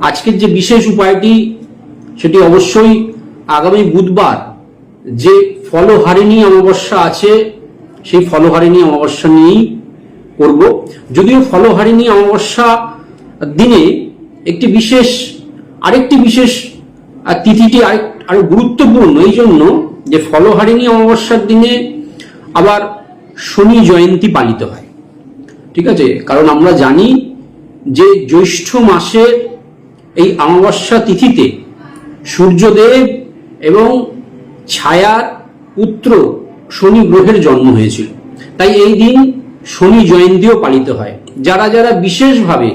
আজকের যে বিশেষ উপায়টি, সেটি অবশ্যই আগামী বুধবার যে ফলহারিণী অমাবস্যা আছে, সেই ফলহারিণী অমাবস্যা নিয়েই করব। যদিও ফলহারিণী অমাবস্যা দিনে একটি বিশেষ, আরেকটি বিশেষ তিথিটি আরেক আরও গুরুত্বপূর্ণ, এই জন্য যে ফলহারিণী অমাবস্যার দিনে আবার শনি জয়ন্তী পালিত হয়। ঠিক আছে? কারণ আমরা জানি যে জ্যৈষ্ঠ মাসের এই অমাবস্যা তিথিতে সূর্যদেব এবং ছায়ার পুত্র শনি গ্রহের জন্ম হয়েছিল। তাই এই দিন শনি জয়ন্তীও পালিত হয়। যারা যারা বিশেষভাবে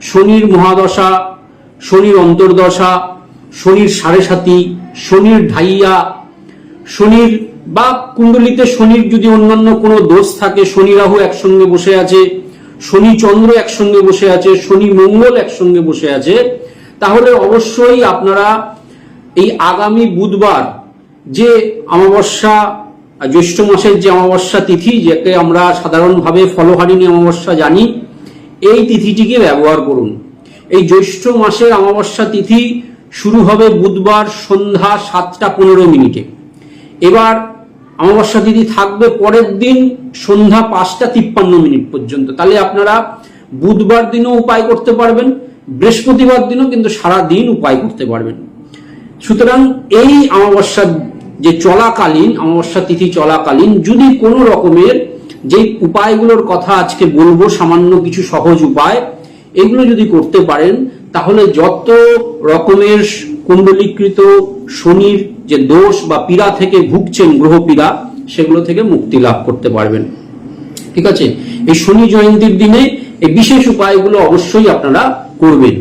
শনির মহাদশা, শনির অন্তর্দশা, শনির সাড়ে সাতি, শনির ঢাইয়া, শনির বা কুণ্ডলিতে শনির যদি অন্যান্য কোনো দোষ থাকে, শনি রাহু একসঙ্গে বসে আছে শনি চন্দ্র একসঙ্গে বসে আছে, শনি মঙ্গল একসঙ্গে বসে আছে, তাহলে অবশ্যই আপনারা এই আগামী বুধবার যে অমাবস্যা, জ্যৈষ্ঠ মাসের যে অমাবস্যা তিথি, যাকে আমরা সাধারণভাবে ফলহারিণী অমাবস্যা জানি, এই তিথিটিকে ব্যবহার করুন। এই জ্যৈষ্ঠ মাসের অমাবস্যা তিথি শুরু হবে বুধবার সন্ধ্যা সাতটা পনেরো মিনিটে। এবার অমাবস্যা তিথি থাকবে পরের দিন সন্ধ্যা পাঁচটা তিপ্পান্ন মিনিট পর্যন্ত। তাহলে আপনারা বুধবার দিনও উপায় করতে পারবেন, বৃহস্পতিবার দিনও কিন্তু সারা দিন উপায় করতে পারবেন। সুতরাং এই অমাবস্যা যে চলাকালীন, অমাবস্যা তিথি চলাকালীন যদি কোনো রকমের যে উপায়গুলোর কথা আজকে বলব, সামান্য কিছু সহজ উপায়, এগুলো যদি করতে পারেন, তাহলে যত রকমের কুণ্ডলীকৃত শনির যে দোষ বা পীড়া থেকে ভুগছেন গ্রহ পীড়া সেগুলো থেকে মুক্তি লাভ করতে পারবেন। ঠিক আছে? এই শনি জয়ন্তীর দিনে এই বিশেষ উপায়গুলো অবশ্যই আপনারা করবেন।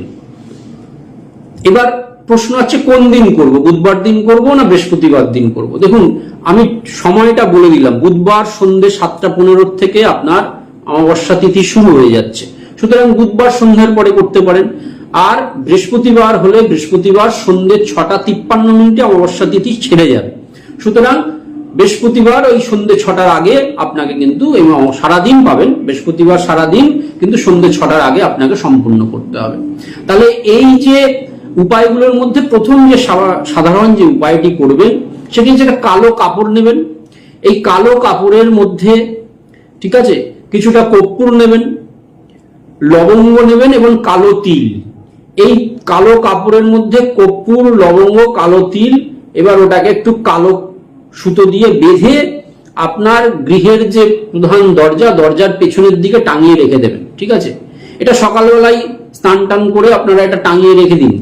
এবার প্রশ্ন আছে, কোন দিন করব? বুধবার দিন করব না বৃহস্পতিবার দিন করব? দেখুন, আমি সময়টা বলে দিলাম। বুধবার সন্ধ্যে সাতটা পনেরো থেকে আপনার অমাবস্যা তিথি শুরু হয়ে যাচ্ছে। সুতরাং বুধবার সন্ধ্যার পরে করতে পারেন। আর বৃহস্পতিবার হলে বৃহস্পতিবার সন্ধ্যে ছটা তিপ্পান্ন মিনিটে অমাবস্যা তিথি ছেড়ে যাবে। সুতরাং বৃহস্পতিবার ওই সন্ধ্যে ছটার আগে আপনাকে কিন্তু সারাদিন পাবেন, বৃহস্পতিবার সারাদিন কিন্তু সন্ধ্যে ছটার আগে আপনাকে সম্পূর্ণ করতে হবে। তাহলে এই যে উপায়গুলোর মধ্যে প্রথম যে সাধারণ যে উপায়টি করবেন, সেটি হচ্ছে একটা কালো কাপড় নেবেন। এই কালো কাপড়ের মধ্যে, ঠিক আছে, কিছুটা কর্পূর নেবেন, লবঙ্গ নেবেন এবং কালো তিল। এই কালো কাপড়ের মধ্যে কর্পূর, লবঙ্গ, কালো তিল, এবার ওটাকে একটু কালো সুতো দিয়ে বেঁধে আপনার গৃহের যে প্রধান দরজা, দরজার পেছনের দিকে টাঙিয়ে রেখে দেবেন, ঠিক আছে? এটা সকালবেলায় স্নান টান করে আপনারা এটা টাঙিয়ে রেখে দিন।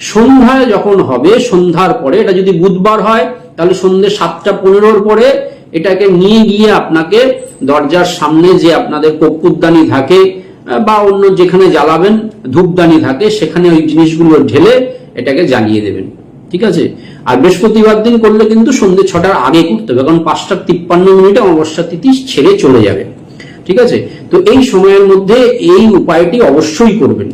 সন্ধ্যায় যখন হবে, সন্ধ্যার পরে, এটা যদি বুধবার হয়, তাহলে সন্ধ্যে সাতটা পনেরোর পরে এটাকে নিয়ে গিয়ে আপনাকে দরজার সামনে যে আপনাদের কর্পূরদানি থাকে বা অন্য যেখানে জ্বালাবেন, ধূপদানি থাকে, সেখানে ওই জিনিসগুলো ঢেলে এটাকে জ্বালিয়ে দেবেন। ঠিক আছে? আর বৃহস্পতিবার দিন করলে কিন্তু সন্ধ্যে ছটার আগে করতে হবে, কারণ পাঁচটা তিপ্পান্ন মিনিটে অমাবস্যা তিথি ছেড়ে চলে যাবে। ঠিক আছে? তো এই সময়ের মধ্যে এই উপায়টি অবশ্যই করবেন।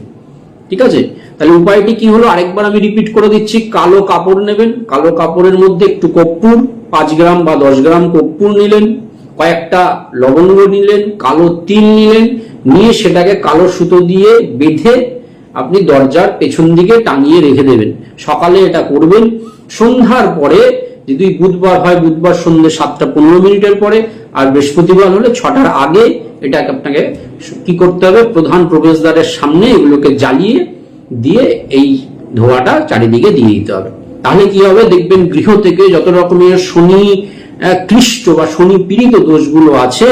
ঠিক আছে? তাহলে উপায়টি কি হলো? আরেকবার আমি রিপিট করে দিচ্ছি। কালো কাপড় নেবেন। কালো কাপড়ের মধ্যে একটু কর্পূর, পাঁচ গ্রাম বা দশ গ্রাম কর্পূর নিলেন, কয়েকটা লবঙ্গ নিলেন, কালো তিল নিলেন নিয়ে সেটাকে কালো সুতো দিয়ে বেঁধে আপনি দরজার পেছন দিকে টাঙিয়ে রেখে দেবেন। সকালে এটা করবেন। সন্ধ্যার পরে যদি বুধবার হয়, বুধবার সন্ধ্যে সাতটা পনেরো মিনিটের পরে আর বৃহস্পতিবার হলে ছটার আগে এটাকে আপনাকে কি করতে হবে? প্রধান প্রবেশদ্বারের সামনে এগুলোকে জ্বালিয়ে দিয়ে এই ধোঁয়াটা চারিদিকে দিয়ে দিতে হবে। তাহলে কি হবে? দেখবেন গৃহ থেকে যত রকমের শনি ক্লিষ্ট বা শনি পীড়িত দোষগুলো আছে,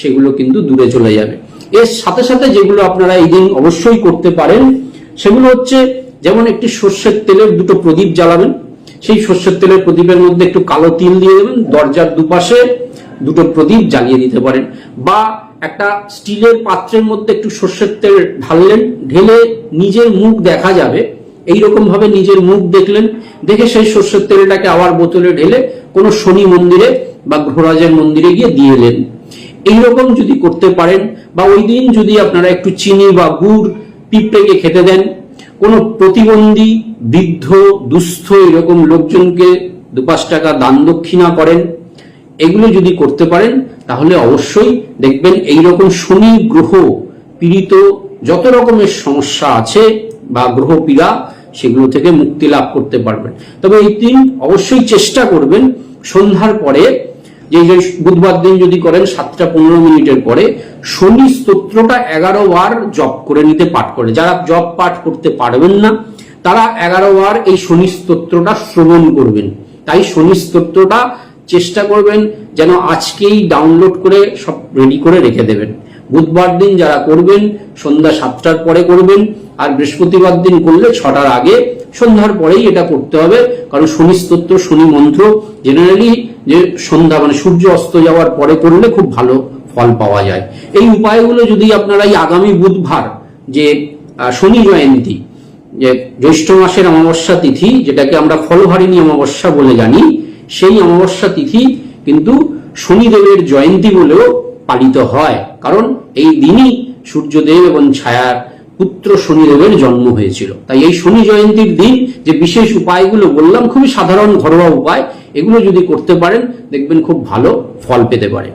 সেগুলো কিন্তু দূরে চলে যাবে। এর সাথে সাথে যেগুলো আপনারা এই দিন অবশ্যই করতে পারেন, সেগুলো হচ্ছে যেমন একটি সর্ষের তেলের দুটো প্রদীপ জ্বালাবেন। সেই সর্ষের তেলের প্রদীপের মধ্যে একটু কালো তিল দিয়ে দেবেন, দরজার দুপাশে দুটো প্রদীপ জ্বালিয়ে দিতে পারেন। বা একটা স্টিলের পাত্রের মধ্যে একটু সর্ষের তেল ঢাললেন, ঢেলে নিজের মুখ দেখা যাবে। এইরকম ভাবে নিজের মুখ দেখলেন, দেখে সেই সর্ষের তেলটাকে আবার বোতলে ঢেলে কোনো শনি মন্দিরে বা ঘোরাজের মন্দিরে গিয়ে দিয়ে এলেন। এইরকম যদি করতে পারেন বা ওই দিন যদি আপনারা একটু চিনি বা গুড়, পিঁপড়েকে খেতে দেন, কোনো প্রতিবন্ধী, বৃদ্ধ, দুস্থ এরকম লোকজনকে দু পাঁচ টাকা দান দক্ষিণা করেন, এগুলো যদি করতে পারেন, তাহলে অবশ্যই দেখবেন এই রকম শনি গ্রহ পীড়িত যত রকমের সমস্যা আছে বা গ্রহ পীড়া, সেগুলো থেকে মুক্তি লাভ করতে পারবেন। তবে এই দিন অবশ্যই চেষ্টা করবেন সন্ধ্যার পরে যে বুধবার দিন যদি করেন সাতটা পনেরো মিনিটের পরে শনি স্তোত্রটা এগারো বার জপ করে নিতে পাঠ করে। যারা জপ পাঠ করতে পারবেন না, তারা এগারো বার এই শনি স্তোত্রটা শ্রবণ করবেন। তাই শনি স্তোত্রটা চেষ্টা করবেন যেন আজকেই ডাউনলোড করে সব রেডি করে রেখে দেবেন। বুধবার দিন যারা করবেন, সন্ধ্যা সাতটার পরে করবেন, আর বৃহস্পতিবার দিন করলে ছটার আগে সন্ধ্যার পরেই এটা করতে হবে। কারণ শনি স্তোত্র, শনি মন্ত্র জেনারেলি যে সন্ধ্যা মানে সূর্য অস্ত যাওয়ার পরে করলে খুব ভালো ফল পাওয়া যায়। এই উপায়গুলো যদি আপনারা এই আগামী বুধবার যে শনি জয়ন্তী, যে জ্যৈষ্ঠ মাসের অমাবস্যা তিথি, যেটাকে আমরা ফলহারিণী অমাবস্যা বলে জানি, সেই অমাবস্যা তিথি কিন্তু শনিদেবের জয়ন্তী বলেও পালিত হয়। কারণ এই দিনই সূর্যদেব এবং ছায়ার পুত্র শনিদেবের জন্ম হয়েছিল। তাই এই শনি জয়ন্তীর দিন যে বিশেষ উপায়গুলো বললাম, খুবই সাধারণ ঘরোয়া উপায়, এগুলো যদি করতে পারেন, দেখবেন খুব ভালো ফল পেতে পারেন